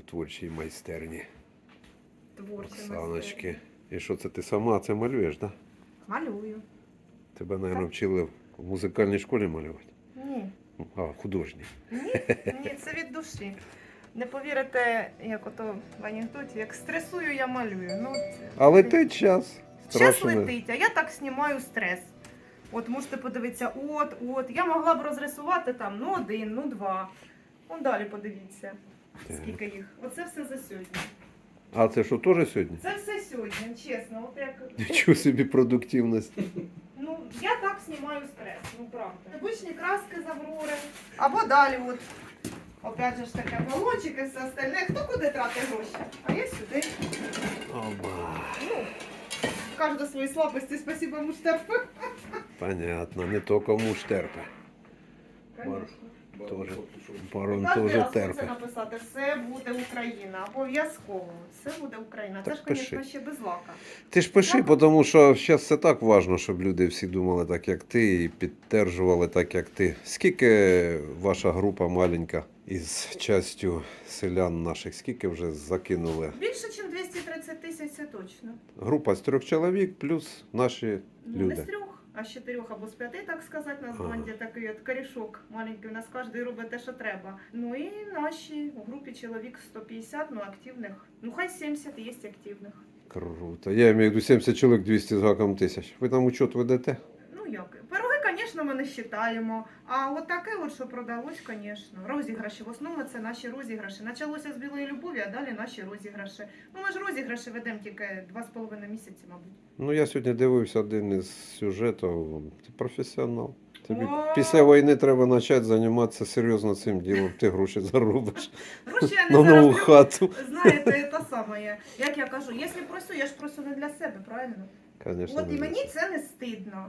в творчій майстерні. Творче Оксаночки. І що це ти сама це малюєш, так? Да? Малюю. Тебе, мабуть, вчили в музикальній школі малювати. Ні. А, художній. Ні, ні, це від душі. Не повірите, як ото в анекдоті, як стресую, я малюю. Ну, Але летить час. Час Страшно. летить, а я так знімаю стрес. От можете подивитися, от, от. Я могла б розрисувати там ну один, ну два. Вон далі подивіться, скільки їх. Оце все за сьогодні. А це що, теж сьогодні? Це все сьогодні, чесно. От як Нічого собі продуктивність. ну я так знімаю стрес, ну правда. Обичні краски з Аврори. Або далі, от. Опять же ж таке балончики, все остальне. Хто куди тратить гроші? А я сюди. Оба. Ну, кожна свої слабості, спасибо муштарфу. Понятно, не то кому ж Конечно. Тоже. Барон Кожен теж терпе. написати все буде Україна. Обов'язково. Все буде Україна. Так Це ж, пиши. звісно, ще без лака. Ти ж пиши, тому що зараз це так важливо, щоб люди всі думали так, як ти, і підтверджували так, як ти. Скільки ваша група маленька із частю селян наших, скільки вже закинули? Більше, ніж 230 тисяч, це точно. Група з трьох чоловік плюс наші Ну, Люди. не з трьох, а з чотирьох або з п'яти, так сказати. Нас в банді такий от корішок маленький. У нас кожен робить те, що треба. Ну і наші у групі чоловік 150, ну активних. Ну хай 70 є активних. круто. Я маю 70 чоловік 200 з гаком тисяч. Ви там учет ведете? Ну як? Звісно, ми не вважаємо. А от таке, от, що продалось, звісно. Розіграші. В основному це наші розіграші. Почалося з білої любові, а далі наші розіграші. Ну ми ж розіграші ведемо тільки два з половиною місяці, мабуть. Ну, я сьогодні дивився один із сюжетів. Ти професіонал. Тобі О! після війни треба почати займатися серйозно цим ділом. Ти гроші заробиш Гроші я на нову зароблю. хату. Знаєте, це саме. Як я кажу, якщо просю, я ж просю не для себе, правильно? Конечно, От і мені це не стидно.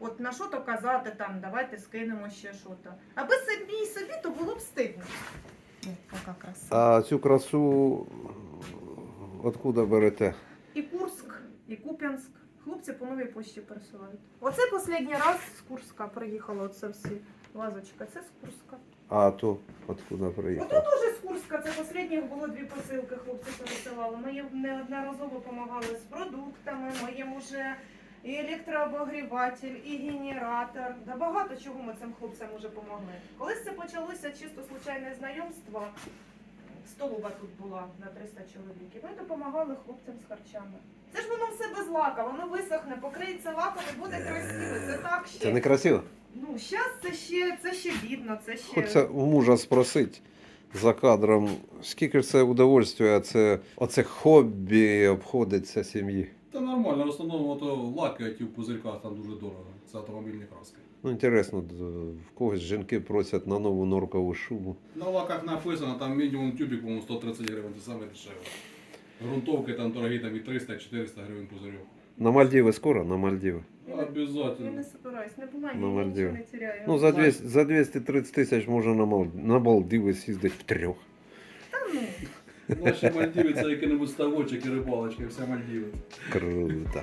От на що то казати там, давайте скинемо ще що то. Аби собі і собі, то було б стидно. О, яка краса. А цю красу откуда берете? І Курск, і Куп'янськ. Хлопці по новій почті пересилають. Оце останній раз з Курська приїхало, оце всі вазочка. Це з Курська. А то откуда Ото приїхав? дуже з Курська. Це останніх було дві посилки, хлопці пересилали. Ми їм неодноразово допомагали з продуктами, ми їм уже і електрообогріватель, і генератор. Да багато чого ми цим хлопцям уже допомогли. Колись це почалося чисто случайне знайомство. Столова тут була на 300 чоловік. І ми допомагали хлопцям з харчами. Це ж воно все без лака, воно висохне, покриється лаком і буде красиво. Це так ще. Це не красиво? Ну, зараз це ще, це ще бідно, це ще. Хочеться у мужа спросити за кадром, скільки ж це удовольствия, це оце хобі обходиться сім'ї. Та нормально, в основному ото лаки ті в пузирьках там дуже дорого. Це автомобільні краски. Ну, інтересно, д- в когось жінки просять на нову норкову шубу. На лаках написано, там мінімум тюбик, по-моєму, 130 гривень, це саме дешеве. Грунтовки там дорогі, там і 300-400 гривень пузирьок. На Мальдіви скоро? На Мальдіви. Я не Обязательно. собираюсь, не була, На ні, Мальдіви. нічого не теряю. Ну, за 200, за 230 тисяч можна на, Мал, на Мальдіви з'їздити в трьох. Та ну. Наші Мальдіви це який-небудь ставочок і рибалочка, і вся Мальдіви. Круто.